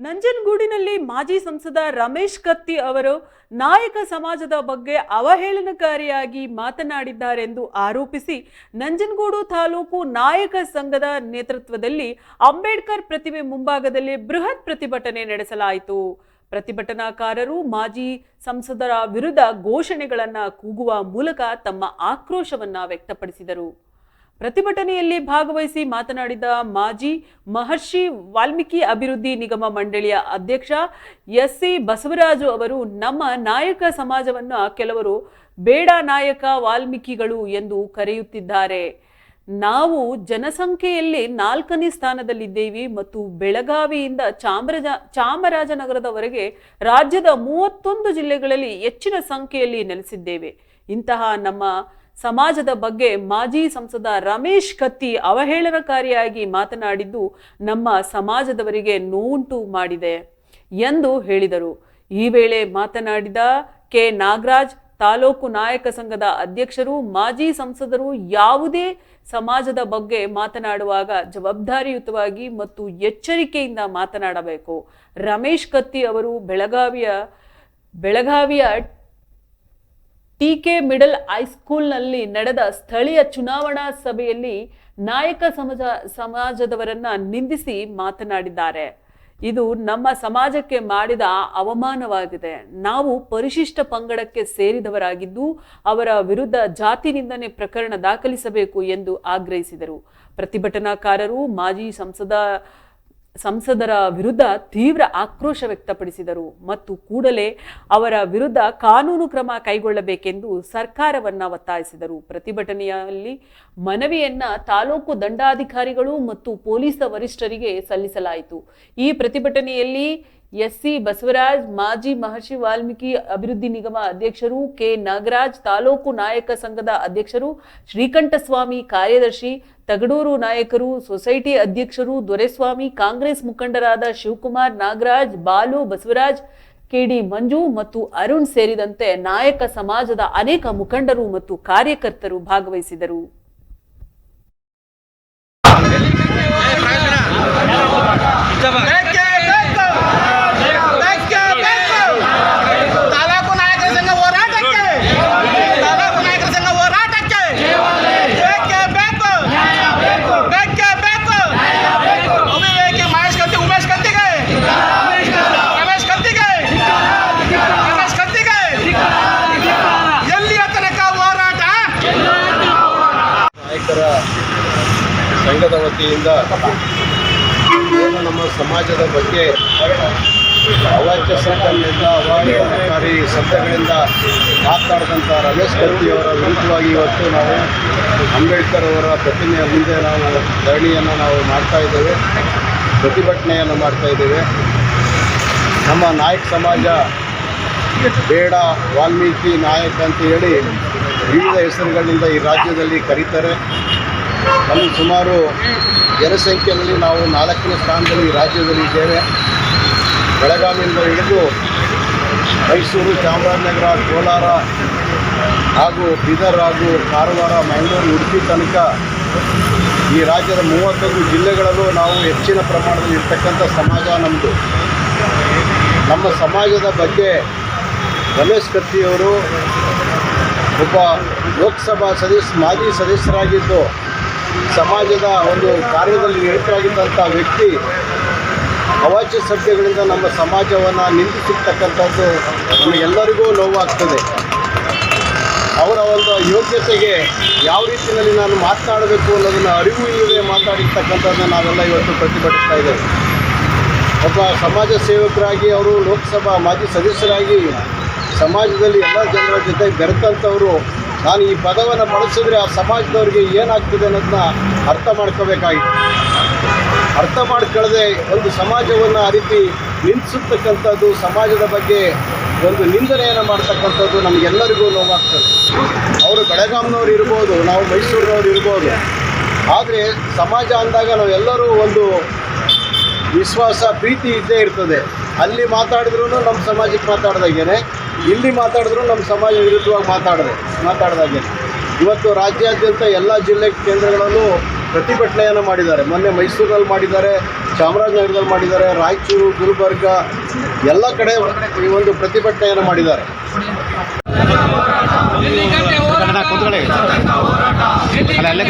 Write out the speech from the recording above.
ನಂಜನಗೂಡಿನಲ್ಲಿ ಮಾಜಿ ಸಂಸದ ರಮೇಶ್ ಕತ್ತಿ ಅವರು ನಾಯಕ ಸಮಾಜದ ಬಗ್ಗೆ ಅವಹೇಳನಕಾರಿಯಾಗಿ ಮಾತನಾಡಿದ್ದಾರೆಂದು ಆರೋಪಿಸಿ ನಂಜನಗೂಡು ತಾಲೂಕು ನಾಯಕ ಸಂಘದ ನೇತೃತ್ವದಲ್ಲಿ ಅಂಬೇಡ್ಕರ್ ಪ್ರತಿಮೆ ಮುಂಭಾಗದಲ್ಲಿ ಬೃಹತ್ ಪ್ರತಿಭಟನೆ ನಡೆಸಲಾಯಿತು. ಪ್ರತಿಭಟನಾಕಾರರು ಮಾಜಿ ಸಂಸದರ ವಿರುದ್ಧ ಘೋಷಣೆಗಳನ್ನು ಕೂಗುವ ಮೂಲಕ ತಮ್ಮ ಆಕ್ರೋಶವನ್ನು ವ್ಯಕ್ತಪಡಿಸಿದರು. ಪ್ರತಿಭಟನೆಯಲ್ಲಿ ಭಾಗವಹಿಸಿ ಮಾತನಾಡಿದ ಮಾಜಿ ಮಹರ್ಷಿ ವಾಲ್ಮೀಕಿ ಅಭಿವೃದ್ಧಿ ನಿಗಮ ಮಂಡಳಿಯ ಅಧ್ಯಕ್ಷ ಎಸ್ ಸಿ ಬಸವರಾಜು ಅವರು, ನಮ್ಮ ನಾಯಕ ಸಮಾಜವನ್ನು ಕೆಲವರು ಬೇಡ ನಾಯಕ ವಾಲ್ಮೀಕಿಗಳು ಎಂದು ಕರೆಯುತ್ತಿದ್ದಾರೆ. ನಾವು ಜನಸಂಖ್ಯೆಯಲ್ಲಿ ನಾಲ್ಕನೇ ಸ್ಥಾನದಲ್ಲಿದ್ದೇವೆ ಮತ್ತು ಬೆಳಗಾವಿಯಿಂದ ಚಾಮರಾಜ, ಚಾಮರಾಜನಗರದವರೆಗೆ ರಾಜ್ಯದ ಮೂವತ್ತೊಂದು ಜಿಲ್ಲೆಗಳಲ್ಲಿ ಹೆಚ್ಚಿನ ಸಂಖ್ಯೆಯಲ್ಲಿ ನೆಲೆಸಿದ್ದೇವೆ. ಇಂತಹ ನಮ್ಮ ಸಮಾಜದ ಬಗ್ಗೆ ಮಾಜಿ ಸಂಸದ ರಮೇಶ್ ಕತ್ತಿ ಅವಹೇಳನಕಾರಿಯಾಗಿ ಮಾತನಾಡಿದ್ದು ನಮ್ಮ ಸಮಾಜದವರಿಗೆ ನೋವುಂಟು ಮಾಡಿದೆ ಎಂದು ಹೇಳಿದರು. ಈ ವೇಳೆ ಮಾತನಾಡಿದ ಕೆ. ನಾಗರಾಜ್, ತಾಲೂಕು ನಾಯಕ ಸಂಘದ ಅಧ್ಯಕ್ಷರು, ಮಾಜಿ ಸಂಸದರು ಯಾವುದೇ ಸಮಾಜದ ಬಗ್ಗೆ ಮಾತನಾಡುವಾಗ ಜವಾಬ್ದಾರಿಯುತವಾಗಿ ಮತ್ತು ಎಚ್ಚರಿಕೆಯಿಂದ ಮಾತನಾಡಬೇಕು. ರಮೇಶ್ ಕತ್ತಿ ಅವರು ಬೆಳಗಾವಿಯ ಬೆಳಗಾವಿಯ ಟಿಕೆ ಮಿಡಲ್ ಹೈಸ್ಕೂಲ್ನಲ್ಲಿ ನಡೆದ ಸ್ಥಳೀಯ ಚುನಾವಣಾ ಸಭೆಯಲ್ಲಿ ನಾಯಕ ಸಮಾಜ ಸಮಾಜದವರನ್ನ ನಿಂದಿಸಿ ಮಾತನಾಡಿದ್ದಾರೆ. ಇದು ನಮ್ಮ ಸಮಾಜಕ್ಕೆ ಮಾಡಿದ ಅವಮಾನವಾಗಿದೆ. ನಾವು ಪರಿಶಿಷ್ಟ ಪಂಗಡಕ್ಕೆ ಸೇರಿದವರಾಗಿದ್ದು ಅವರ ವಿರುದ್ಧ ಜಾತಿ ನಿಂದನೆ ಪ್ರಕರಣ ದಾಖಲಿಸಬೇಕು ಎಂದು ಆಗ್ರಹಿಸಿದರು. ಪ್ರತಿಭಟನಾಕಾರರು, ಮಾಜಿ ಸಂಸದ ಸಂಸದರ ವಿರುದ್ಧ ತೀವ್ರ ಆಕ್ರೋಶ ವ್ಯಕ್ತಪಡಿಸಿದರು ಮತ್ತು ಕೂಡಲೇ ಅವರ ವಿರುದ್ಧ ಕಾನೂನು ಕ್ರಮ ಕೈಗೊಳ್ಳಬೇಕೆಂದು ಸರ್ಕಾರವನ್ನ ಒತ್ತಾಯಿಸಿದರು. ಪ್ರತಿಭಟನೆಯಲ್ಲಿ ಮನವಿಯನ್ನ ತಾಲೂಕು ದಂಡಾಧಿಕಾರಿಗಳು ಮತ್ತು ಪೊಲೀಸ್ ವರಿಷ್ಠರಿಗೆ ಸಲ್ಲಿಸಲಾಯಿತು. ಈ ಪ್ರತಿಭಟನೆಯಲ್ಲಿ ಎಸ್ಸಿ ಬಸವರಾಜ್, ಮಾಜಿ ಮಹರ್ಷಿ ವಾಲ್ಮೀಕಿ ಅಭಿವೃದ್ಧಿ ನಿಗಮ ಅಧ್ಯಕ್ಷರು, ಕೆ. ನಾಗರಾಜ್, ತಾಲೂಕು ನಾಯಕ ಸಂಘದ ಅಧ್ಯಕ್ಷರು, ಶ್ರೀಕಂಠಸ್ವಾಮಿ ಕಾರ್ಯದರ್ಶಿ, ತಗಡೂರು ನಾಯಕರು, ಸೊಸೈಟಿ ಅಧ್ಯಕ್ಷರು, ದೊರೆಸ್ವಾಮಿ, ಕಾಂಗ್ರೆಸ್ ಮುಖಂಡರಾದ ಶಿವಕುಮಾರ್ ನಾಗರಾಜ್, ಬಾಲು ಬಸವರಾಜ್, ಕೆಡಿ ಮಂಜು ಮತ್ತು ಅರುಣ್ ಸೇರಿದಂತೆ ನಾಯಕ ಸಮಾಜದ ಅನೇಕ ಮುಖಂಡರು ಮತ್ತು ಕಾರ್ಯಕರ್ತರು ಭಾಗವಹಿಸಿದರು. ಸಂಘದ ವತಿಯಿಂದ ನಮ್ಮ ಸಮಾಜದ ಬಗ್ಗೆ ಅವಾಚ್ಯ ಸಂಘದಿಂದ ಅವಾಚ್ಯಕಾರಿ ಶಬ್ದಗಳಿಂದ ಮಾತನಾಡಿದಂಥ ರಮೇಶ್ ಕತ್ತಿಯವರ ವಿರುದ್ಧವಾಗಿ ಇವತ್ತು ನಾವು ಅಂಬೇಡ್ಕರ್ ಅವರ ಪ್ರತಿಮೆಯ ಮುಂದೆ ನಾವು ಧರಣಿಯನ್ನು ನಾವು ಮಾಡ್ತಾ ಇದ್ದೇವೆ, ಪ್ರತಿಭಟನೆಯನ್ನು ಮಾಡ್ತಾ ಇದ್ದೇವೆ. ನಮ್ಮ ನಾಯಕ ಸಮಾಜ ಬೇಡ, ವಾಲ್ಮೀಕಿ ನಾಯಕ್ ಅಂತ ಹೇಳಿ ವಿವಿಧ ಹೆಸರುಗಳಿಂದ ಈ ರಾಜ್ಯದಲ್ಲಿ ಕರೀತಾರೆ. ನಮಗೆ ಸುಮಾರು ಜನಸಂಖ್ಯೆಯಲ್ಲಿ ನಾವು ನಾಲ್ಕನೇ ಸ್ಥಾನದಲ್ಲಿ ಈ ರಾಜ್ಯದಲ್ಲಿ ಇದ್ದೇವೆ. ಬೆಳಗಾವಿಯಿಂದ ಹಿಡಿದು ಮೈಸೂರು ಚಾಮರಾಜನಗರ ಕೋಲಾರ ಹಾಗೂ ಬೀದರ್ ಹಾಗೂ ಕಾರವಾರ ಮಂಗಳೂರು ಉಡುಪಿ ತನಕ ಈ ರಾಜ್ಯದ ಮೂವತ್ತೊಂದು ಜಿಲ್ಲೆಗಳಲ್ಲೂ ನಾವು ಹೆಚ್ಚಿನ ಪ್ರಮಾಣದಲ್ಲಿ ಇರ್ತಕ್ಕಂಥ ಸಮಾಜ ನಮ್ಮದು ನಮ್ಮ ಸಮಾಜದ ಬಗ್ಗೆ ರಮೇಶ್ ಕತ್ತಿಯವರು ಒಬ್ಬ ಲೋಕಸಭಾ ಸದಸ್ಯ ಮಾಜಿ ಸದಸ್ಯರಾಗಿದ್ದು ಸಮಾಜದ ಒಂದು ಕಾರ್ಯದಲ್ಲಿ ನಿರತರಾಗಿದ್ದಂಥ ವ್ಯಕ್ತಿ ಅವಾಚ್ಯ ಶಬ್ದಗಳಿಂದ ನಮ್ಮ ಸಮಾಜವನ್ನು ನಿಂದಿಸಿರ್ತಕ್ಕಂಥದ್ದು ನಮಗೆಲ್ಲರಿಗೂ ನೋವಾಗ್ತದೆ. ಅವರ ಒಂದು ಯೋಗ್ಯತೆಗೆ ಯಾವ ರೀತಿಯಲ್ಲಿ ನಾನು ಮಾತನಾಡಬೇಕು ಅನ್ನೋದನ್ನು ಅರಿವು ಇಲ್ಲದೆ ಮಾತಾಡಿರ್ತಕ್ಕಂಥದ್ದನ್ನು ನಾವೆಲ್ಲ ಇವತ್ತು ಪ್ರತಿಭಟಿಸ್ತಾ ಇದ್ದೇವೆ. ಒಬ್ಬ ಸಮಾಜ ಸೇವಕರಾಗಿ ಅವರು ಲೋಕಸಭಾ ಮಾಜಿ ಸದಸ್ಯರಾಗಿ ಸಮಾಜದಲ್ಲಿ ಎಲ್ಲ ಜನರ ಜೊತೆ ಬೆರೆತಂಥವರು ನಾನು ಈ ಪದವನ್ನು ಬಳಸಿದ್ರೆ ಆ ಸಮಾಜದವ್ರಿಗೆ ಏನಾಗ್ತದೆ ಅನ್ನೋದನ್ನ ಅರ್ಥ ಮಾಡ್ಕೋಬೇಕಾಗಿತ್ತು. ಅರ್ಥ ಮಾಡ್ಕೊಳ್ಳದೆ ಒಂದು ಸಮಾಜವನ್ನು ಆ ರೀತಿ ಸಮಾಜದ ಬಗ್ಗೆ ಒಂದು ನಿಂದನೆಯನ್ನು ಮಾಡ್ತಕ್ಕಂಥದ್ದು ನಮಗೆಲ್ಲರಿಗೂ ನೋವಾಗ್ತದೆ ಅವರು ಬೆಳಗಾಂನವ್ರು ಇರ್ಬೋದು, ನಾವು ಮೈಸೂರಿನವ್ರು ಇರ್ಬೋದು, ಆದರೆ ಸಮಾಜ ಅಂದಾಗ ನಾವೆಲ್ಲರೂ ಒಂದು ವಿಶ್ವಾಸ, ಪ್ರೀತಿ ಇದ್ದೇ ಇರ್ತದೆ. ಅಲ್ಲಿ ಮಾತಾಡಿದ್ರೂ ನಮ್ಮ ಸಮಾಜಕ್ಕೆ ಮಾತಾಡ್ದಾಗೇನೆ. ಇಲ್ಲಿ ಮಾತಾಡಿದ್ರು ನಮ್ಮ ಸಮಾಜ ವಿರುದ್ಧವಾಗಿ ಮಾತಾಡಿದೆ ಮಾತಾಡಿದಾಗೆ ಇವತ್ತು ರಾಜ್ಯಾದ್ಯಂತ ಎಲ್ಲ ಜಿಲ್ಲೆ ಕೇಂದ್ರಗಳಲ್ಲೂ ಪ್ರತಿಭಟನೆಯನ್ನು ಮಾಡಿದ್ದಾರೆ. ಮೊನ್ನೆ ಮೈಸೂರಲ್ಲಿ ಮಾಡಿದ್ದಾರೆ ಚಾಮರಾಜನಗರದಲ್ಲಿ ಮಾಡಿದ್ದಾರೆ ರಾಯಚೂರು ಗುಲ್ಬರ್ಗ ಎಲ್ಲ ಕಡೆ ಈ ಒಂದು ಪ್ರತಿಭಟನೆಯನ್ನು ಮಾಡಿದ್ದಾರೆ. ಅಲ್ಲ